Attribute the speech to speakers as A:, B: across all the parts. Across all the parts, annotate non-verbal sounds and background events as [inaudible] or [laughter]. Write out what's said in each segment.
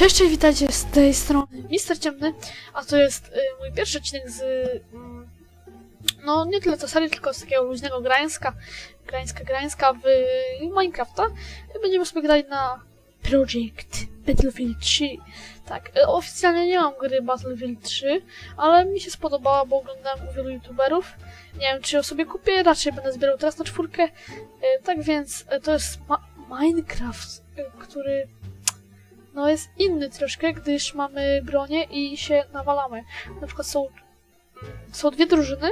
A: Cześć, cześć, witajcie z tej strony Mister Ciemny, a to jest y, mój pierwszy odcinek z, mm, no nie tyle co serii, tylko z takiego luźnego grańska, grańska, grańska w Minecrafta. Będziemy sobie grać na Project Battlefield 3. Tak, y, oficjalnie nie mam gry Battlefield 3, ale mi się spodobała, bo oglądałem u wielu youtuberów. Nie wiem, czy ją sobie kupię, raczej będę zbierał teraz na czwórkę. Y, Tak więc y, to jest Minecraft, y, który no jest inny troszkę, gdyż mamy bronię i się nawalamy. Na przykład są, są dwie drużyny,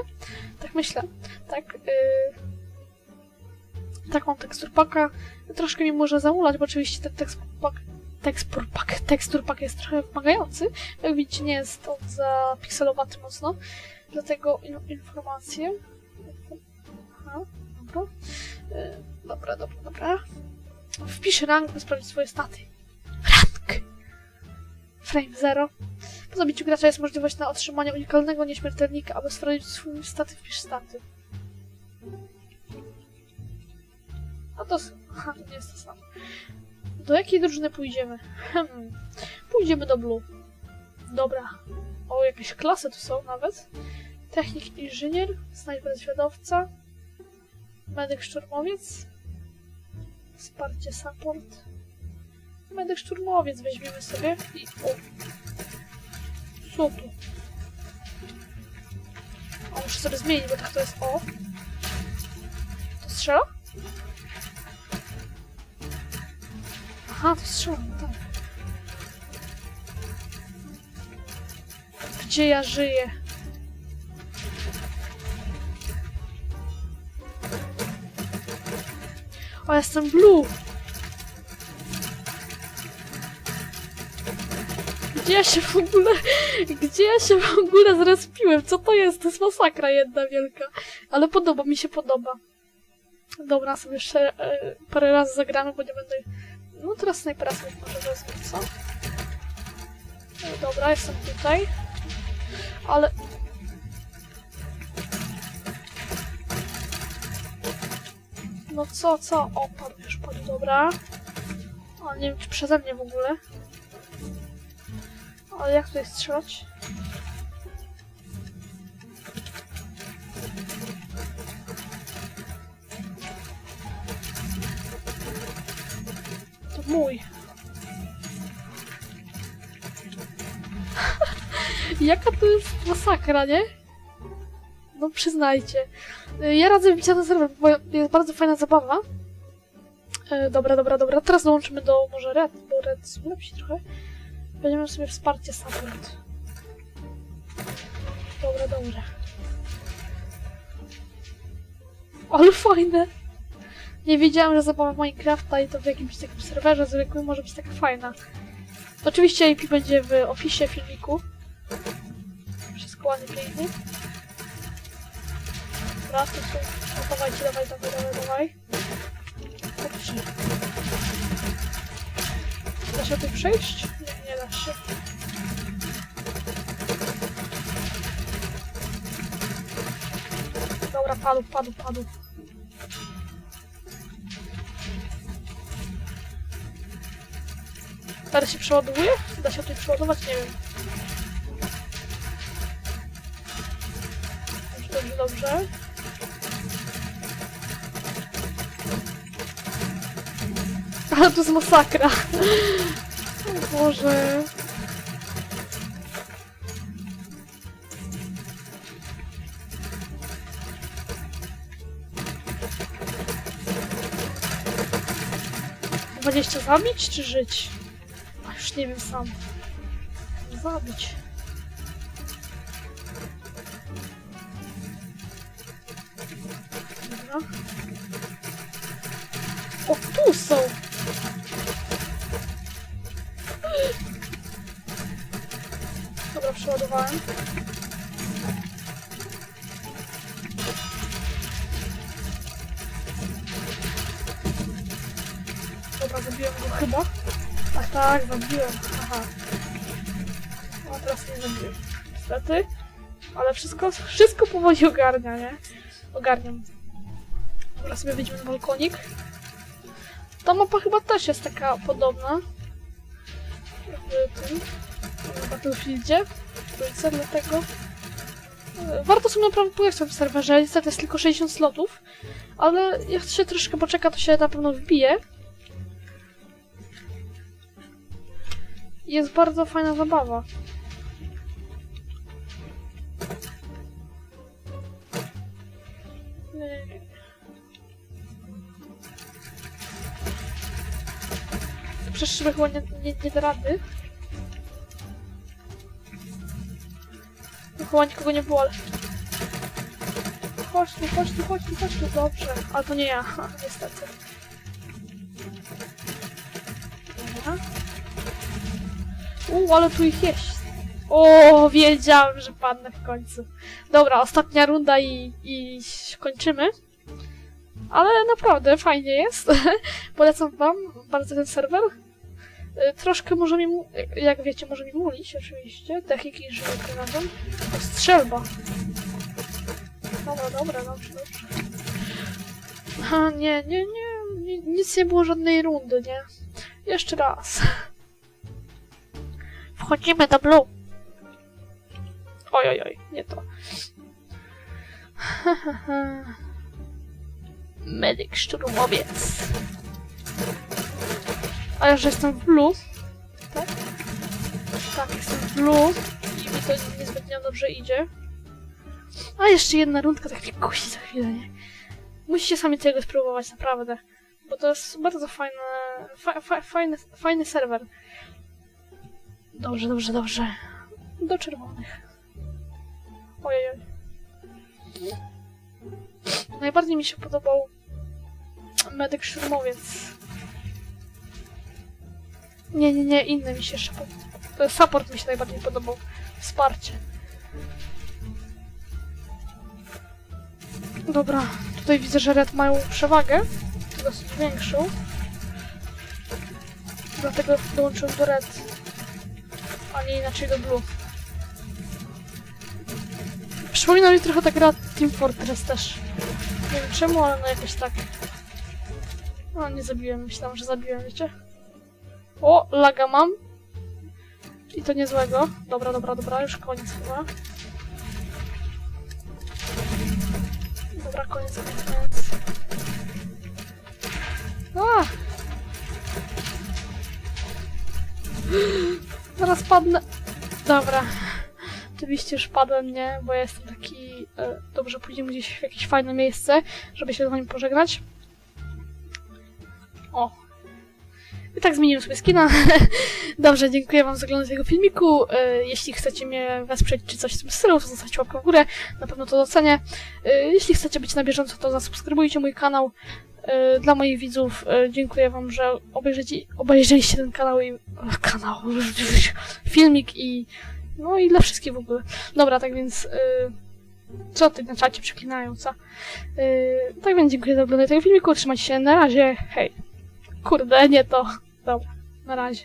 A: tak myślę, tak, yy, tak mam teksturpaka, troszkę mi może zamulać, bo oczywiście ten teksturpak, teksturpak, teksturpak jest trochę wymagający, jak widzicie nie jest on zapikselowaty mocno, dlatego in, informacje, aha, dobra, yy, dobra, dobra, dobra, rank, by sprawdzić swoje staty. Frame 0. Po zabiciu gracza jest możliwość na otrzymanie unikalnego nieśmiertelnika, aby sprawdzić swój staty, wpisz staty. A to... [laughs] Aha, nie jest to samo. Do jakiej drużyny pójdziemy? Hmm. Pójdziemy do Blue. Dobra. O, jakieś klasy tu są nawet. Technik inżynier, snajper zwiadowca, medyk szturmowiec, wsparcie support, Medyk szturmowiec weźmiemy sobie i... O! Co tu? O, muszę sobie zmienić, bo tak to jest O. To strzela? Aha, to strzela, tak. Gdzie ja żyję? O, jestem blue! Gdzie ja się w ogóle... Gdzie ja się w ogóle zrespiłem? Co to jest? To jest masakra jedna wielka. Ale podoba mi się, podoba. Dobra, sobie jeszcze e, parę razy zagramy, bo nie będę... No teraz snajpera sobie może wezmę, co? E, dobra, jestem tutaj. Ale... No co, co? O, padł, już padł, dobra. Ale nie wiem, czy przeze mnie w ogóle. Ale jak tutaj strzelać? To mój. [laughs] Jaka to jest masakra, nie? No przyznajcie. Ja radzę wbić na serwer, bo jest bardzo fajna zabawa. E, dobra, dobra, dobra. Teraz dołączymy do może Red, bo Red jest lepsi trochę. Będziemy sobie wsparcie support. Dobra, dobra. Ale fajne! Nie wiedziałam, że zabawa Minecrafta i to w jakimś takim serwerze zwykłym może być taka fajna. Oczywiście IP będzie w opisie filmiku. Wszystko ładnie, pięknie. Dobra, to są... O, dawajcie, dawaj, dawaj, dawaj, dawaj. Dobrze. Da się tu przejść? Się. Dobra, padł, padł, padł. Teraz się przeładowuje? Da się tutaj przeładować? Nie wiem. Dobrze, dobrze. Ale to jest masakra. [laughs] O Boże. Dwadzieścia zabić czy żyć? A już nie wiem sam. Zabić. Dobra. O, tu są! Dobra, przeładowałem. Chyba. Tak, tak, zabiłem. Aha. No, a teraz nie zabiłem. Niestety. Ale wszystko, wszystko powoli ogarnia, nie? Ogarniam. Dobra, sobie wyjdziemy na balkonik. Ta mapa chyba też jest taka podobna. w tym w Battlefieldzie, trójce, dlatego e, warto sobie naprawdę pojechać w serwerze. Niestety jest tylko 60 slotów, ale jak się troszkę poczeka, to się na pewno wbije. Jest bardzo fajna zabawa. Przez chyba nie, nie, nie da rady. Chyba nikogo nie było, ale... Chodź tu, chodź tu, chodź tu, chodź tu, dobrze. Ale to nie ja, [laughs] niestety. Dobra. U, ale tu ich jest. O, wiedziałem, że padnę w końcu. Dobra, ostatnia runda i, i kończymy. Ale naprawdę fajnie jest. [laughs] Polecam wam bardzo ten serwer. Y, Troszkę może mi, jak wiecie, może mi mulić oczywiście. Techniki żyły razem. Strzelba. Dobra, dobra, dobrze, dobrze. Aha, nie, nie, nie, nie, nic nie było żadnej rundy, nie. Jeszcze raz. [laughs] Wchodzimy do blue. Oj, oj, oj, nie to. [laughs] Medyk szturmowiec. A ja, że jestem w blue. Tak? Tak, jestem w blue. I mi to niezbytnio dobrze idzie. A jeszcze jedna rundka, tak mnie kusi za chwilę, nie? Musicie sami tego spróbować, naprawdę. Bo to jest bardzo fajne, fa, fa, fajny, fajny serwer. Dobrze, dobrze, dobrze. Do czerwonych. Ojej. Najbardziej mi się podobał medyk szturmowiec. Nie, nie, nie, inny mi się jeszcze podobał. Support mi się najbardziej podobał. Wsparcie. Dobra, tutaj widzę, że red mają przewagę. Dosyć większą. Dlatego dołączyłem do red. A nie inaczej do blue. Przypomina mi trochę ta gra Team Fortress też. Nie wiem czemu, ale no jakoś tak. No nie zabiłem, myślałam, że zabiłem, wiecie? O, laga mam. I to niezłego. Dobra, dobra, dobra, już koniec chyba. Dobra, koniec, koniec. A! Zaraz padnę. Dobra. Oczywiście już padłem, nie? Bo ja jestem taki... E, dobrze, pójdziemy gdzieś w jakieś fajne miejsce, żeby się z wami pożegnać. O. I tak zmieniłem sobie skina. [laughs] Dobrze, dziękuję wam za oglądanie tego filmiku. E, jeśli chcecie mnie wesprzeć czy coś w tym stylu, to zostawcie łapkę w górę. Na pewno to docenię. E, jeśli chcecie być na bieżąco, to zasubskrybujcie mój kanał. E, Dla moich widzów e, dziękuję wam, że obejrzeliście ten kanał i... kanał... [laughs] filmik i... No i dla wszystkich w ogóle. Dobra, tak więc... e, Co ty na czacie przeklinają, co? E, Tak więc dziękuję za oglądanie tego filmiku. Trzymajcie się, na razie, hej. Kurde, nie to. Dobra, na razie.